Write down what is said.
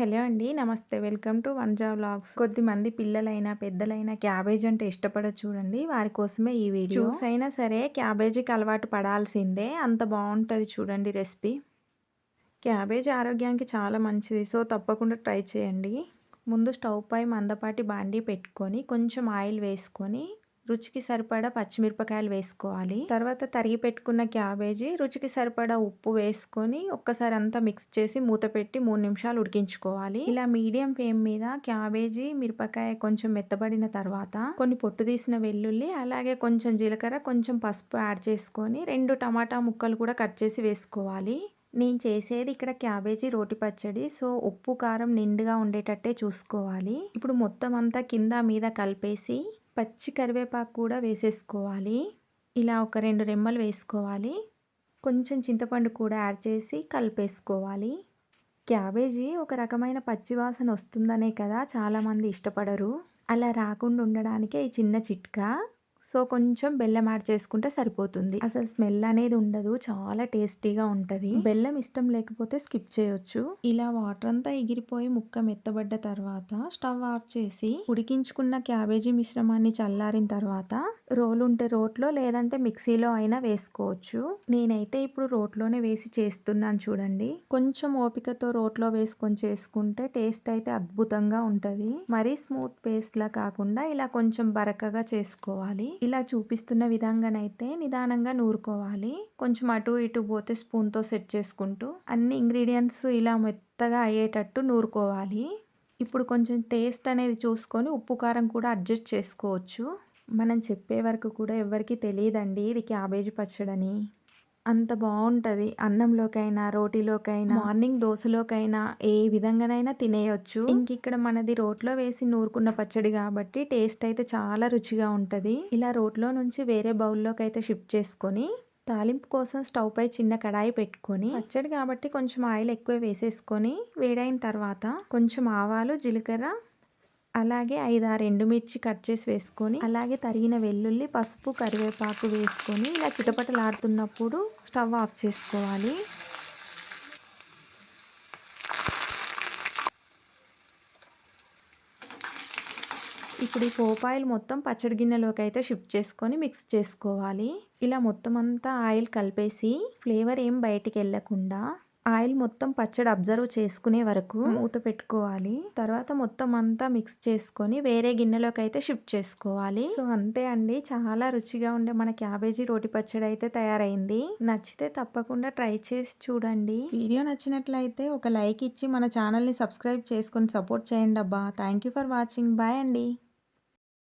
Hello అండి నమస్తే. Welcome to Vanja vlogs. కొద్దిమంది పిల్లలైనా పెద్దలైనా క్యాబేజ్ అంటే ఇష్టపడ చూడండి. వారి కోసమే ఈ వీడియో. జ్యూస్ అయినా సరే క్యాబేజీకి అలవాటు పడాల్సిందే. అంత బాగుంటుంది చూడండి రెసిపీ. క్యాబేజ్ ఆరోగ్యానికి చాలా మంచిది. సో తప్పకుండా ట్రై చేయండి. ముందు స్టవ్ పై మందపాటి బాండీ పెట్టుకొని కొంచెం ఆయిల్ వేసుకొని రుచికి సరిపడా పచ్చిమిరపకాయలు వేసుకోవాలి. తర్వాత తరిగి పెట్టుకున్న క్యాబేజీ రుచికి సరిపడా ఉప్పు వేసుకొని ఒక్కసారి అంతా మిక్స్ చేసి మూత పెట్టి మూడు నిమిషాలు ఉడికించుకోవాలి. ఇలా మీడియం ఫ్లేమ్ మీద క్యాబేజీ మిరపకాయ కొంచెం మెత్తబడిన తర్వాత కొన్ని పొట్టు తీసిన వెల్లుల్లి అలాగే కొంచెం జీలకర్ర కొంచెం పసుపు యాడ్ చేసుకొని రెండు టమాటా ముక్కలు కూడా కట్ చేసి వేసుకోవాలి. నేను చేసేది ఇక్కడ క్యాబేజీ రోటి పచ్చడి సో ఉప్పు కారం నిండుగా ఉండేటట్టే చూసుకోవాలి. ఇప్పుడు మొత్తం అంతా కింద మీద కలిపేసి పచ్చి కరివేపాకు కూడా వేసేసుకోవాలి. ఇలా ఒక రెండు రెమ్మలు వేసుకోవాలి. కొంచెం చింతపండు కూడా యాడ్ చేసి కలిపేసుకోవాలి. క్యాబేజీ ఒక రకమైన పచ్చివాసన వస్తుందనే కదా చాలామంది ఇష్టపడరు. అలా రాకుండా ఉండడానికే ఈ చిన్న చిట్కా. సో కొంచెం బెల్లం యాడ్ చేసుకుంటే సరిపోతుంది. అసలు స్మెల్ అనేది ఉండదు చాలా టేస్టీగా ఉంటుంది. బెల్లం ఇష్టం లేకపోతే స్కిప్ చేయొచ్చు. ఇలా వాటర్ అంతా ఎగిరిపోయి ముక్క మెత్తబడ్డ తర్వాత స్టవ్ ఆఫ్ చేసి ఉడికించుకున్న క్యాబేజీ మిశ్రమాన్ని చల్లారిన తర్వాత రోల్ ఉంటే రోట్లో లేదంటే మిక్సీలో అయినా వేసుకోవచ్చు. నేనైతే ఇప్పుడు రోట్లోనే వేసి చేస్తున్నాను చూడండి. కొంచెం ఓపికతో రోట్లో వేసుకొని చేసుకుంటే టేస్ట్ అయితే అద్భుతంగా ఉంటుంది. మరీ స్మూత్ పేస్ట్ లా కాకుండా ఇలా కొంచెం బరకగా చేసుకోవాలి. ఇలా చూపిస్తున్న విధంగానైతే నిదానంగా నూరుకోవాలి. కొంచెం అటు ఇటు పోతే స్పూన్తో సెట్ చేసుకుంటూ అన్ని ఇంగ్రీడియంట్స్ ఇలా మెత్తగా అయ్యేటట్టు నూరుకోవాలి. ఇప్పుడు కొంచెం టేస్ట్ అనేది చూసుకొని ఉప్పు కారం కూడా అడ్జస్ట్ చేసుకోవచ్చు. మనం చెప్పే వరకు కూడా ఎవరికి తెలియదండి ఇది క్యాబేజీ పచ్చడని. అంత బాగుంటుంది అన్నంలోకైనా రోటీలోకైనా మార్నింగ్ దోశలోకైనా ఏ విధంగానైనా తినేయొచ్చు. ఇంక ఇక్కడ మనది రోట్లో వేసి నూరుకున్న పచ్చడి కాబట్టి టేస్ట్ అయితే చాలా రుచిగా ఉంటుంది. ఇలా రోట్లో నుంచి వేరే బౌల్లోకి అయితే షిఫ్ట్ చేసుకొని తాలింపు కోసం స్టవ్ పై చిన్న కడాయి పెట్టుకొని పచ్చడి కాబట్టి కొంచెం ఆయిల్ ఎక్కువ వేసేసుకొని వేడైన తర్వాత కొంచెం ఆవాలు జీలకర్ర అలాగే ఐదారు ఎండుమిర్చి కట్ చేసి వేసుకొని అలాగే తరిగిన వెల్లుల్లి పసుపు కరివేపాకు వేసుకొని ఇలా చిటపటలాడుతున్నప్పుడు స్టవ్ ఆఫ్ చేసుకోవాలి. ఇప్పుడు ఈ పోపాయిల్ మొత్తం పచ్చడి గిన్నెలోకి అయితే షిఫ్ట్ చేసుకొని మిక్స్ చేసుకోవాలి. ఇలా మొత్తం అంతా ఆయిల్ కలిపేసి ఫ్లేవర్ ఏం బయటికి వెళ్ళకుండా ఆయిల్ మొత్తం పచ్చడి అబ్జర్వ్ చేసుకునే వరకు మూత పెట్టుకోవాలి. తర్వాత మొత్తం అంతా మిక్స్ చేసుకొని వేరే గిన్నెలోకి అయితే షిఫ్ట్ చేసుకోవాలి. సో అంతే అండి. చాలా రుచిగా ఉండే మన క్యాబేజీ రోటి పచ్చడి అయితే తయారైంది. నచ్చితే తప్పకుండా ట్రై చేసి చూడండి. వీడియో నచ్చినట్లయితే ఒక లైక్ ఇచ్చి మన ఛానల్ని సబ్స్క్రైబ్ చేసుకొని సపోర్ట్ చేయండి అబ్బా. Thank you for watching bye అండి.